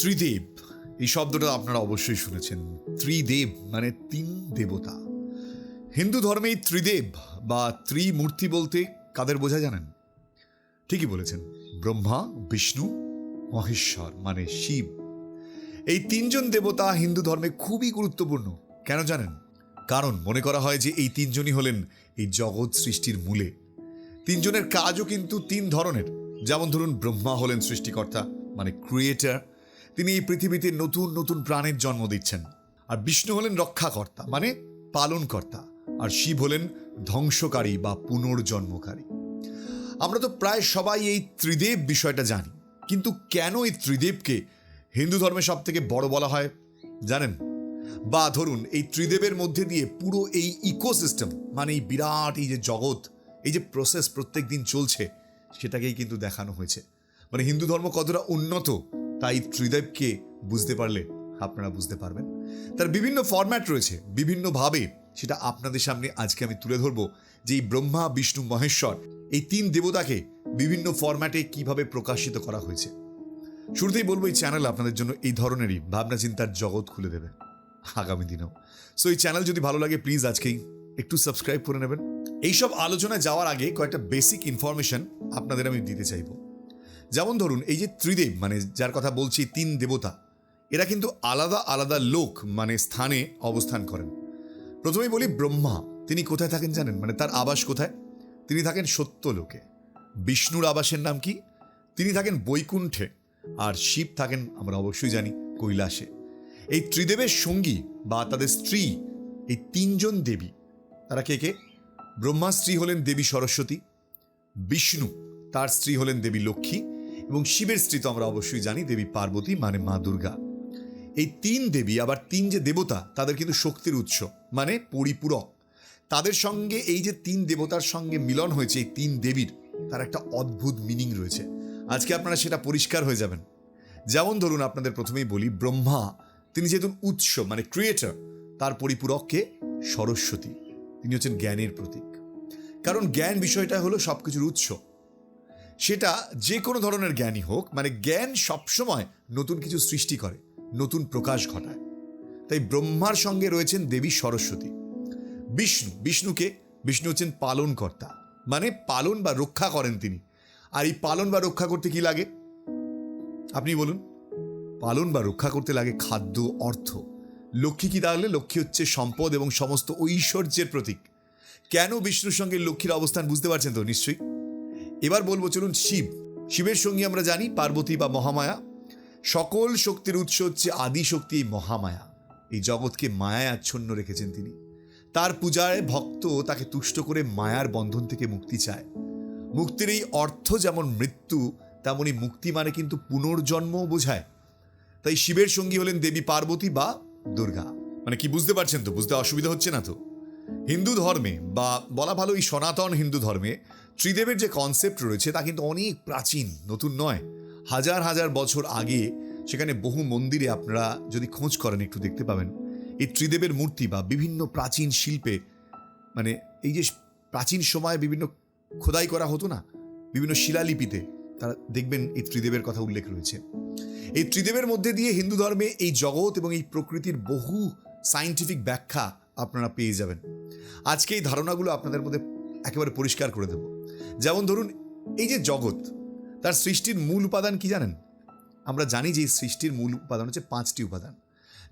ত্রিদেব, এই শব্দটা আপনারা অবশ্যই শুনেছেন। ত্রিদেব মানে তিন দেবতা। হিন্দু ধর্মে ত্রিদেব বা ত্রিমূর্তি বলতে কাদের বোঝা জানেন? ঠিকই বলেছেন, ব্রহ্মা, বিষ্ণু, মহেশ্বর মানে শিব। এই তিনজন দেবতা হিন্দু ধর্মে খুবই গুরুত্বপূর্ণ, কেন জানেন? কারণ মনে করা হয় যে এই তিনজনই হলেন এই জগৎ সৃষ্টির মূলে। তিনজনের কাজও কিন্তু তিন ধরনের। যেমন ধরুন, ব্রহ্মা হলেন সৃষ্টিকর্তা মানে ক্রিয়েটার তিনি এই পৃথিবীতে নতুন নতুন প্রাণের জন্ম দিচ্ছেন। আর বিষ্ণু হলেন রক্ষাকর্তা মানে পালনকর্তা, আর শিব হলেন ধ্বংসকারী বা পুনর্জন্মকারী। আমরা তো প্রায় সবাই এই ত্রিদেব বিষয়টা জানি, কিন্তু কেন এই ত্রিদেবকে হিন্দু ধর্মে সব থেকে বড় বলা হয়? জানেন? বা ধরুন, এই ত্রিদেবের মধ্যে দিয়ে পুরো এই ইকোসিস্টেম মানে এই বিরাট, এই যে জগৎ, এই যে প্রসেস প্রত্যেক দিন চলছে, সেটাকেই কিন্তু দেখানো হয়েছে। মানে হিন্দু ধর্ম কতটা উন্নত তাই ত্রিদেবকে বুঝতে পারলে আপনারা বুঝতে পারবেন। তার বিভিন্ন ফরম্যাট রয়েছে, বিভিন্নভাবে সেটা আপনাদের সামনে আজকে আমি তুলে ধরবো যে এই ব্রহ্মা, বিষ্ণু, মহেশ্বর এই তিন দেবতাকে বিভিন্ন ফরম্যাটে কীভাবে প্রকাশিত করা হয়েছে। শুরুতেই বলব এই চ্যানেল আপনাদের জন্য এই ধরনেরই ভাবনা চিন্তার জগৎ খুলে দেবে আগামী দিনেও। সো এই চ্যানেল যদি ভালো লাগে প্লিজ আজকেই একটু সাবস্ক্রাইব করে নেবেন। এইসব আলোচনায় যাওয়ার আগে কয়েকটা বেসিক ইনফরমেশন আপনাদের আমি দিতে চাইব। যেমন ধরুন, এই যে ত্রিদেব মানে যার কথা বলছি তিন দেবতা, এরা কিন্তু আলাদা আলাদা লোক মানে স্থানে অবস্থান করেন। প্রথমেই বলি ব্রহ্মা, তিনি কোথায় থাকেন জানেন? মানে তার আবাস কোথায়? তিনি থাকেন সত্য লোকে বিষ্ণুর আবাসের নাম কি? তিনি থাকেন বৈকুণ্ঠে, আর শিব থাকেন, আমরা অবশ্যই জানি, কৈলাসে। এই ত্রিদেবের সঙ্গী, বা তাদের স্ত্রী, এই তিনজন দেবী, তারা কে কে? ব্রহ্মার স্ত্রী হলেন দেবী সরস্বতী, বিষ্ণু, তার স্ত্রী হলেন দেবী লক্ষ্মী এবং শিবের স্ত্রী তো আমরা অবশ্যই জানি, দেবী পার্বতী মানে মা দুর্গা। এই তিন দেবী, আবার তিন যে দেবতা, তাদের কিন্তু শক্তির উৎস মানে পরিপূরক। তাদের সঙ্গে এই যে তিন দেবতার সঙ্গে মিলন হয়েছে, এই তিন দেবীর, তার একটা অদ্ভুত মিনিং রয়েছে। আজকে আপনারা সেটা পরিষ্কার হয়ে যাবেন। যেমন ধরুন, আপনাদের প্রথমেই বলি, ব্রহ্মা, তিনি যেহেতু উৎস মানে ক্রিয়েটর তার পরিপূরককে সরস্বতী। তিনি হচ্ছেন জ্ঞানের প্রতীক। কারণ জ্ঞান বিষয়টা হলো সব কিছুর উৎস। সেটা যে কোনো ধরনের জ্ঞানই হোক মানে জ্ঞান সবসময় নতুন কিছু সৃষ্টি করে, নতুন প্রকাশ ঘটায়। তাই ব্রহ্মার সঙ্গে রয়েছেন দেবী সরস্বতী। বিষ্ণু, বিষ্ণুকে, বিষ্ণু হচ্ছেন পালনকর্তা মানে পালন বা রক্ষা করেন তিনি। আর এই পালন বা রক্ষা করতে কি লাগে? আপনি বলুন। পালন বা রক্ষা করতে লাগে খাদ্য, অর্থ। লক্ষ্মী কি তাহলে? লক্ষ্মী হচ্ছে সম্পদ এবং সমস্ত ঐশ্বর্যের প্রতীক। কেন বিষ্ণুর সঙ্গে লক্ষ্মীর অবস্থান বুঝতে পারছেন তো? নিশ্চয়ই। এবার বলব, চলুন শিব। শিবের সঙ্গে আমরা জানি, পার্বতী বা মহামায়া। সকল শক্তির উৎস হচ্ছে আদি শক্তি এই মহামায়া। এই জগৎকে মায়ায় আচ্ছন্ন রেখেছেন তিনি। তার পূজায় ভক্ত তাকে তুষ্ট করে মায়ার বন্ধন থেকে মুক্তি চায়। মুক্তির এই অর্থ যেমন মৃত্যু তেমনই মুক্তি মানে কিন্তু পুনর্জন্মও বোঝায়। তাই শিবের সঙ্গী হলেন দেবী পার্বতী বা দুর্গা। মানে কি বুঝতে পারছেন তো? বুঝতে অসুবিধা হচ্ছে না তো? হিন্দু ধর্মে বা বলা ভালো এই সনাতন হিন্দু ধর্মে ত্রিদেবের যে কনসেপ্ট রয়েছে তা কিন্তু অনেক প্রাচীন, নতুন নয়। হাজার হাজার বছর আগে সেখানে বহু মন্দিরে আপনারা যদি খোঁজ করেন একটু দেখতে পাবেন। এই ত্রিদেবের মূর্তি বা বিভিন্ন প্রাচীন শিল্পে মানে এই যে প্রাচীন সময়ে বিভিন্ন খোদাই করা হতো না, বিভিন্ন শিলালিপিতে, তারা দেখবেন এই ত্রিদেবের কথা উল্লেখ রয়েছে। এই ত্রিদেবের মধ্যে দিয়ে হিন্দু ধর্মে এই জগৎ এবং এই প্রকৃতির বহু সায়েন্টিফিক ব্যাখ্যা আপনারা পেয়ে যাবেন। আজকে এই ধারণাগুলো আপনাদের মধ্যে একেবারে পরিষ্কার করে দেব। যেমন ধরুন, এই যে জগৎ, তার সৃষ্টির মূল উপাদান কি জানেন? আমরা জানি যে এই সৃষ্টির মূল উপাদান হচ্ছে পাঁচটি উপাদান,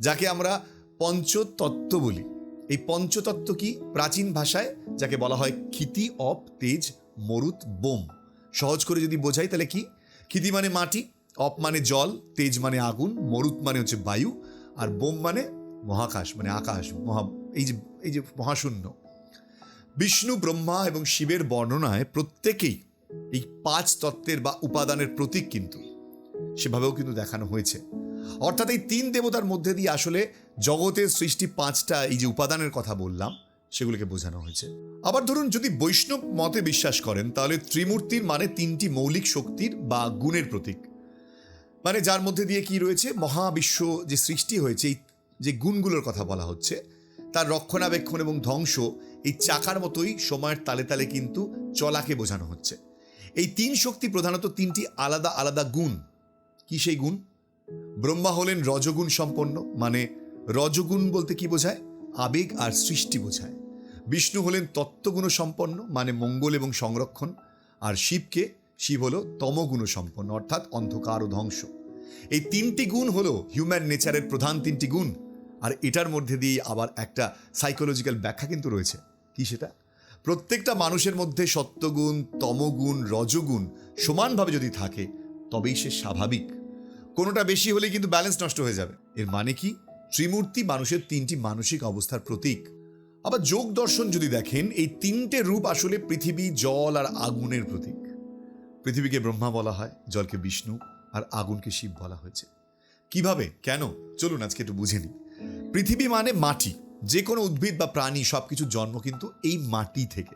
যাকে আমরা পঞ্চতত্ত্ব বলি। এই পঞ্চতত্ত্ব কি? প্রাচীন ভাষায় যাকে বলা হয় ক্ষিতি, অপ, তেজ, মরুত, বোম। সহজ করে যদি বোঝাই তাহলে কি? ক্ষিতি মানে মাটি, অপ মানে জল, তেজ মানে আগুন, মরুত মানে হচ্ছে বায়ু, আর বোম মানে মহাকাশ মানে আকাশ, মহা, এই যে এই যে মহাশূন্য। বিষ্ণু, ব্রহ্মা এবং শিবের বর্ণনায় প্রত্যেকেই এই পাঁচ তত্ত্বের বা উপাদানের প্রতীক কিন্তু। সেভাবেও কিন্তু দেখানো হয়েছে। অর্থাৎ এই তিন দেবতার মধ্যে দিয়ে আসলে জগতের সৃষ্টি পাঁচটা এই যে উপাদানের কথা বললাম, সেগুলোকে বোঝানো হয়েছে। আবার ধরুন, যদি বৈষ্ণব মতে বিশ্বাস করেন, তাহলে ত্রিমূর্তির মানে তিনটি মৌলিক শক্তির বা গুণের প্রতীক। মানে যার মধ্যে দিয়ে কি রয়েছে? মহাবিশ্ব যে সৃষ্টি হয়েছে, এই যে গুণগুলোর কথা বলা হচ্ছে তার রক্ষণাবেক্ষণ এবং ধ্বংস এই চাকার মতোই সময়ের তালে তালে কিন্তু চলাকে বোঝানো হচ্ছে। এই তিন শক্তি প্রধানত তিনটি আলাদা আলাদা গুণ। কি সেই গুণ? ব্রহ্মা হলেন রজগুণ সম্পন্ন মানে রজগুণ বলতে কি বোঝায়? আবেগ আর সৃষ্টি বোঝায়। বিষ্ণু হলেন তত্ত্বগুণ সম্পন্ন মানে মঙ্গল এবং সংরক্ষণ। আর শিবকে, শিব হলো তমগুণ সম্পন্ন, অর্থাৎ অন্ধকার ও ধ্বংস। এই তিনটি গুণ হলো হিউম্যান নেচারের প্রধান তিনটি গুণ। আর এটার মধ্যে দিয়ে আবার একটা সাইকোলজিক্যাল ব্যাখ্যা কিন্তু রয়েছে। কি সেটা? প্রত্যেকটা মানুষের মধ্যে সত্যগুণ, তমগুণ, রজগুণ সমানভাবে যদি থাকে, তবেই সে স্বাভাবিক। কোনোটা বেশি হলে কিন্তু ব্যালেন্স নষ্ট হয়ে যাবে। এর মানে কি? ত্রিমূর্তি মানুষের তিনটি মানসিক অবস্থার প্রতীক। আবার যোগ দর্শন যদি দেখেন, এই তিনটে রূপ আসলে পৃথিবী, জল আর আগুনের প্রতীক। পৃথিবীকে ব্রহ্মা বলা হয়, জলকে বিষ্ণু আর আগুনকে শিব বলা হয়েছে। কীভাবে? কেন? চলুন আজকে একটু বুঝে নিই। পৃথিবী মানে মাটি। যে কোনো উদ্ভিদ বা প্রাণী সব কিছুর জন্ম কিন্তু এই মাটি থেকে।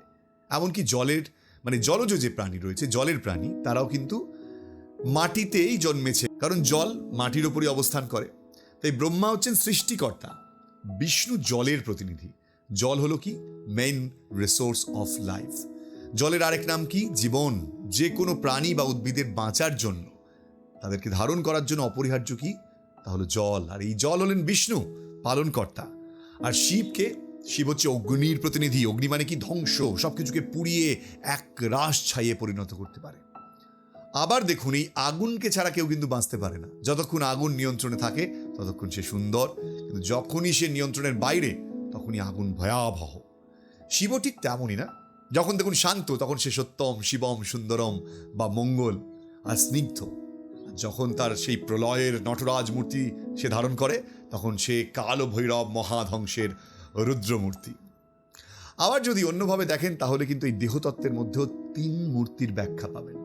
এমনকি জলের মানে জলজ যে প্রাণী রয়েছে, জলের প্রাণী, তারাও কিন্তু মাটিতেই জন্মেছে। কারণ জল মাটির ওপরই অবস্থান করে। তাই ব্রহ্মা হচ্ছেন সৃষ্টিকর্তা, বিষ্ণু জলের প্রতিনিধি। জল হলো কি? মেইন রিসোর্স অফ লাইফ জলের আরেক নাম কি? জীবন। যে কোনো প্রাণী বা উদ্ভিদের বাঁচার জন্য। তাদেরকে ধারণ করার জন্য অপরিহার্য কি? তা হলো জল। আর এই জল হলেন বিষ্ণু। পালনকর্তা। আর শিবকে, শিব হচ্ছে অগ্নির প্রতিনিধি, অগ্নি মানে কি ধ্বংস, সবকিছুকে পুড়িয়ে এক রাস ছাইয়ে পরিণত করতে পারে। আবার দেখুন, এই আগুনকে ছাড়া কেউ কিন্তু বাঁচতে পারে না। যতক্ষণ আগুন নিয়ন্ত্রণে থাকে, ততক্ষণ সে সুন্দর। কিন্তু যখনই সে নিয়ন্ত্রণের বাইরে, তখনই আগুন ভয়াবহ। শিব ঠিক তেমনই না। যখন দেখুন শান্ত, তখন সে সত্যম, শিবম, সুন্দরম বা মঙ্গল আর স্নিগ্ধ। যখন তার সেই প্রলয়ের নটরাজ মূর্তি সে ধারণ করে তখন সে কালো ভৈরব মহাধ্বংসের রুদ্রমূর্তি। আবার যদি অন্যভাবে দেখেন, তাহলে কিন্তু এই দেহতত্ত্বের মধ্যেও তিন মূর্তির ব্যাখ্যা পাবেন।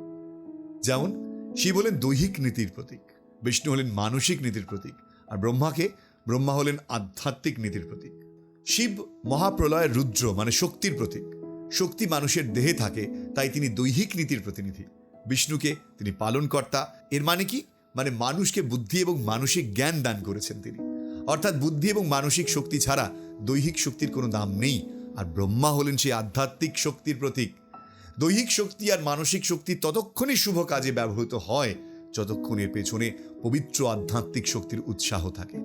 যেমন, শিব হলেন দৈহিক নীতির প্রতীক, বিষ্ণু হলেন মানসিক নীতির প্রতীক, আর ব্রহ্মাকে, ব্রহ্মা হলেন আধ্যাত্মিক নীতির প্রতীক। শিব মহাপ্রলয়ের রুদ্র মানে শক্তির প্রতীক। শক্তি মানুষের দেহে থাকে, তাই তিনি দৈহিক নীতির প্রতিনিধি। বিষ্ণুকে তিনি পালনকর্তা, এর মানে কি? মানে মানুষকে বুদ্ধি এবং মানসিক জ্ঞান দান করেছেন তিনি। অর্থাৎ বুদ্ধি এবং মানসিক শক্তি ছাড়া দৈহিক শক্তির কোনো দাম নেই, আর ব্রহ্মা হলেন সেই আধ্যাত্মিক শক্তির প্রতীক। দৈহিক শক্তি আর মানসিক শক্তি ততক্ষণই শুভ কাজে ব্যবহৃত হয় যতক্ষণ এর পেছনে পবিত্র আধ্যাত্মিক শক্তির উৎসাহ থাকে।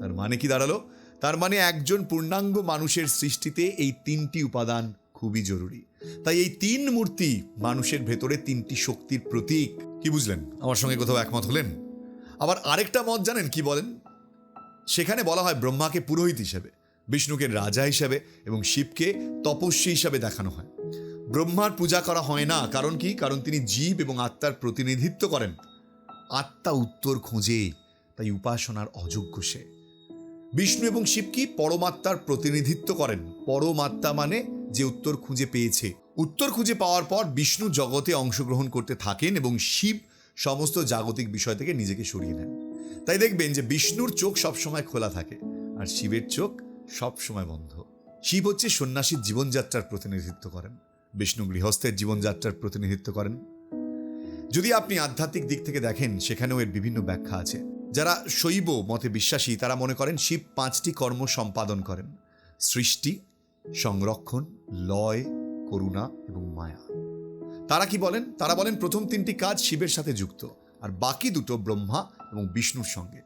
তার মানে কি দাঁড়াল? তার মানে একজন পূর্ণাঙ্গ মানুষের সৃষ্টিতে এই তিনটি উপাদান খুবই জরুরি। তাই এই তিন মূর্তি মানুষের ভেতরে তিনটি শক্তির প্রতীক। কি বুঝলেন? আমার সঙ্গে কোথাও একমত হলেন? আবার আরেকটা মত জানেন, কি বলেন? সেখানে বলা হয় ব্রহ্মাকে পুরোহিত হিসেবে, বিষ্ণুকে রাজা হিসেবে এবং শিবকে তপস্বী হিসাবে দেখানো হয়। ব্রহ্মার পূজা করা হয় না, কারণ কি? কারণ তিনি জীব এবং আত্মার প্রতিনিধিত্ব করেন। আত্মা উত্তর খোঁজে, তাই উপাসনার অযোগ্য সে। বিষ্ণু এবং শিব কি? পরমাত্মার প্রতিনিধিত্ব করেন। পরমাত্মা মানে যে উত্তর খুঁজে পেয়েছে। উত্তর খুঁজে পাওয়ার পর বিষ্ণু জগতে অংশগ্রহণ করতে থাকেন এবং শিব সমস্ত জাগতিক বিষয় থেকে নিজেকে সরিয়ে নেন। তাই দেখবেন যে বিষ্ণুর চোখ সবসময় খোলা থাকে আর শিবের চোখ সবসময় বন্ধ। শিব হচ্ছে সন্ন্যাসীর জীবনযাত্রার প্রতিনিধিত্ব করেন, বিষ্ণু গৃহস্থের জীবনযাত্রার প্রতিনিধিত্ব করেন। যদি আপনি আধ্যাত্মিক দিক থেকে দেখেন, সেখানেও এর বিভিন্ন ব্যাখ্যা আছে। যারা শৈব মতে বিশ্বাসী, তারা মনে করেন শিব পাঁচটি কর্ম সম্পাদন করেন, সৃষ্টি, সংরক্ষণ, লয়, করুণা এবং মায়া। তারা কি বলেন? তারা বলেন প্রথম তিনটি কাজ শিবের সাথে যুক্ত। আর বাকি দুটো ব্রহ্মা এবং বিষ্ণুর সঙ্গে।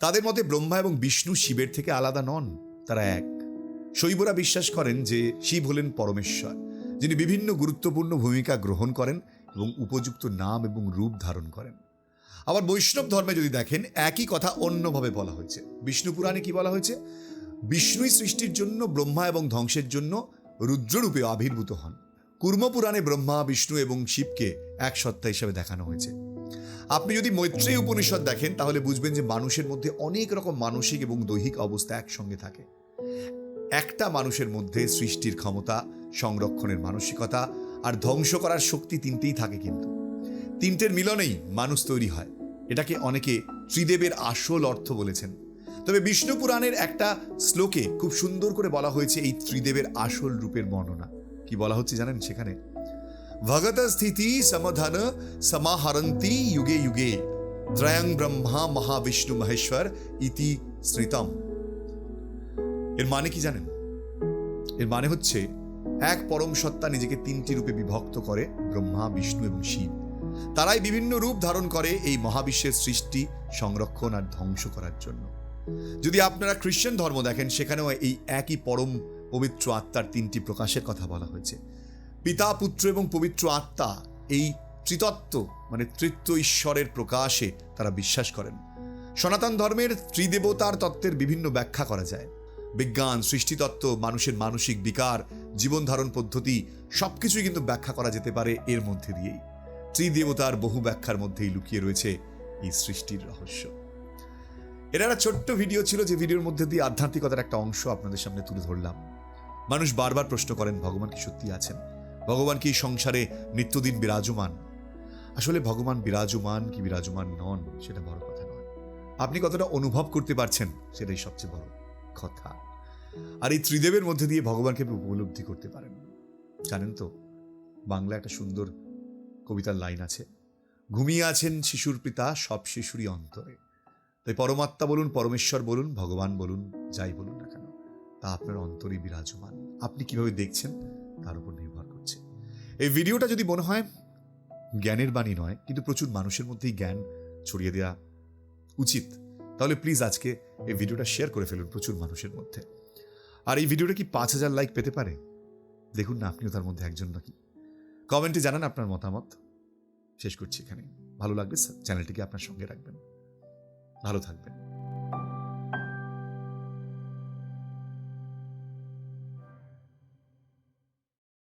তাদের মতে ব্রহ্মা এবং বিষ্ণু শিবের থেকে আলাদা নন, তারা এক। শৈবরা বিশ্বাস করেন যে শিব হলেন পরমেশ্বর, যিনি বিভিন্ন গুরুত্বপূর্ণ ভূমিকা গ্রহণ করেন এবং উপযুক্ত নাম এবং রূপ ধারণ করেন। আবার বৈষ্ণব ধর্মে যদি দেখেন, একই কথা অন্যভাবে বলা হয়েছে। বিষ্ণু পুরাণে কি বলা হয়েছে? বিষ্ণুই সৃষ্টির জন্য, ব্রহ্মা এবং ধ্বংসের জন্য রুদ্ররূপে আবির্ভূত হন। কুর্ম পুরাণে ব্রহ্মা, বিষ্ণু এবং শিবকে এক সত্তা হিসেবে দেখানো হয়েছে। আপনি যদি মৈত্রী উপনিষদ দেখেন, তাহলে বুঝবেন যে মানুষের মধ্যে অনেক রকম মানসিক এবং দৈহিক অবস্থা একসঙ্গে থাকে। একটা মানুষের মধ্যে সৃষ্টির ক্ষমতা, সংরক্ষণের মানসিকতা আর ধ্বংস করার শক্তি তিনটেই থাকে কিন্তু। তিনটের মিলনেই মানুষ তৈরি হয়। এটাকে অনেকে ত্রিদেবের আসল অর্থ বলেছেন। তবে বিষ্ণু পুরাণের একটা শ্লোকে খুব সুন্দর করে বলা হয়েছে এই ত্রিদেবের আসল রূপের বর্ণনা। কি বলা হচ্ছে জানেন সেখানে? স্থিতি সমাধান সমাহরন্তি যুগে যুগে ত্রয়ং ব্রহ্মা মহাবিষ্ণু মহেশ্বর ইতি স্মৃতম এর মানে কি জানেন? এর মানে হচ্ছে, এক পরম সত্তা নিজেকে তিনটি রূপে বিভক্ত করে, ব্রহ্মা, বিষ্ণু এবং শিব। তারাই বিভিন্ন রূপ ধারণ করে এই মহাবিশ্বের সৃষ্টি, সংরক্ষণ আর ধ্বংস করার জন্য। যদি আপনারা খ্রিশ্চান ধর্ম দেখেন, সেখানেও এই একই পরম পবিত্র আত্মার তিনটি প্রকাশের কথা বলা হয়েছে। পিতা, পুত্র এবং পবিত্র আত্মা এই ত্রিতত্ত্ব মানে তৃত্ব ঈশ্বরের প্রকাশে তারা বিশ্বাস করেন। সনাতন ধর্মের ত্রিদেবতার তত্ত্বের বিভিন্ন ব্যাখ্যা করা যায়। বিজ্ঞান, সৃষ্টিতত্ত্ব, মানুষের মানসিক বিকার, জীবন ধারণ পদ্ধতি সবকিছুই কিন্তু ব্যাখ্যা করা যেতে পারে এর মধ্যে দিয়েই। ত্রিদেবতার বহু ব্যাখ্যার মধ্যেই লুকিয়ে রয়েছে এই সৃষ্টির রহস্য। এটা একটা ছোট্ট ভিডিও ছিল যে ভিডিওর মধ্যে দিয়ে আধ্যাত্মিকতার একটা অংশ আপনাদের সামনে তুলে ধরলাম। মানুষ বারবার প্রশ্ন করেন, ভগবান কি সত্যি আছেন? ভগবান কি সংসারে নিত্যদিন বিরাজমান? আসলে ভগবান বিরাজমান কি বিরাজমান নন, সেটা বড় কথা নয়। আপনি কতটা অনুভব করতে পারছেন, সেটাই সবচেয়ে বড় কথা। আর এই ত্রিদেবের মধ্যে দিয়ে ভগবানকে আপনি উপলব্ধি করতে পারেন। জানেন তো বাংলা একটা সুন্দর কবিতার লাইন আছে, ঘুমিয়ে আছেন শিশুর পিতা, সব শিশুরই অন্তরে। তাই পরমাত্মা বলুন, পরমেশ্বর বলুন, ভগবান বলুন, যাই বলুন না কেন, তা আপনার অন্তরে বিরাজমান। আপনি কীভাবে দেখছেন, তার উপর নির্ভর এই ভিডিওটা যদি মনে হয় জ্ঞানের বাণী নয়, কিন্তু প্রচুর মানুষের মধ্যেই জ্ঞান ছড়িয়ে দেওয়া উচিত, তাহলে প্লিজ আজকে এই ভিডিওটা শেয়ার করে ফেলুন প্রচুর মানুষের মধ্যে। আর এই ভিডিওটা কি পাঁচ হাজার লাইক পেতে পারে? দেখুন না, আপনিও তার মধ্যে একজন নাকি। কমেন্টে জানান আপনার মতামত। শেষ করছি এখানে। ভালো লাগবে চ্যানেলটিকে আপনার সঙ্গে রাখবেন। ভালো থাকবেন।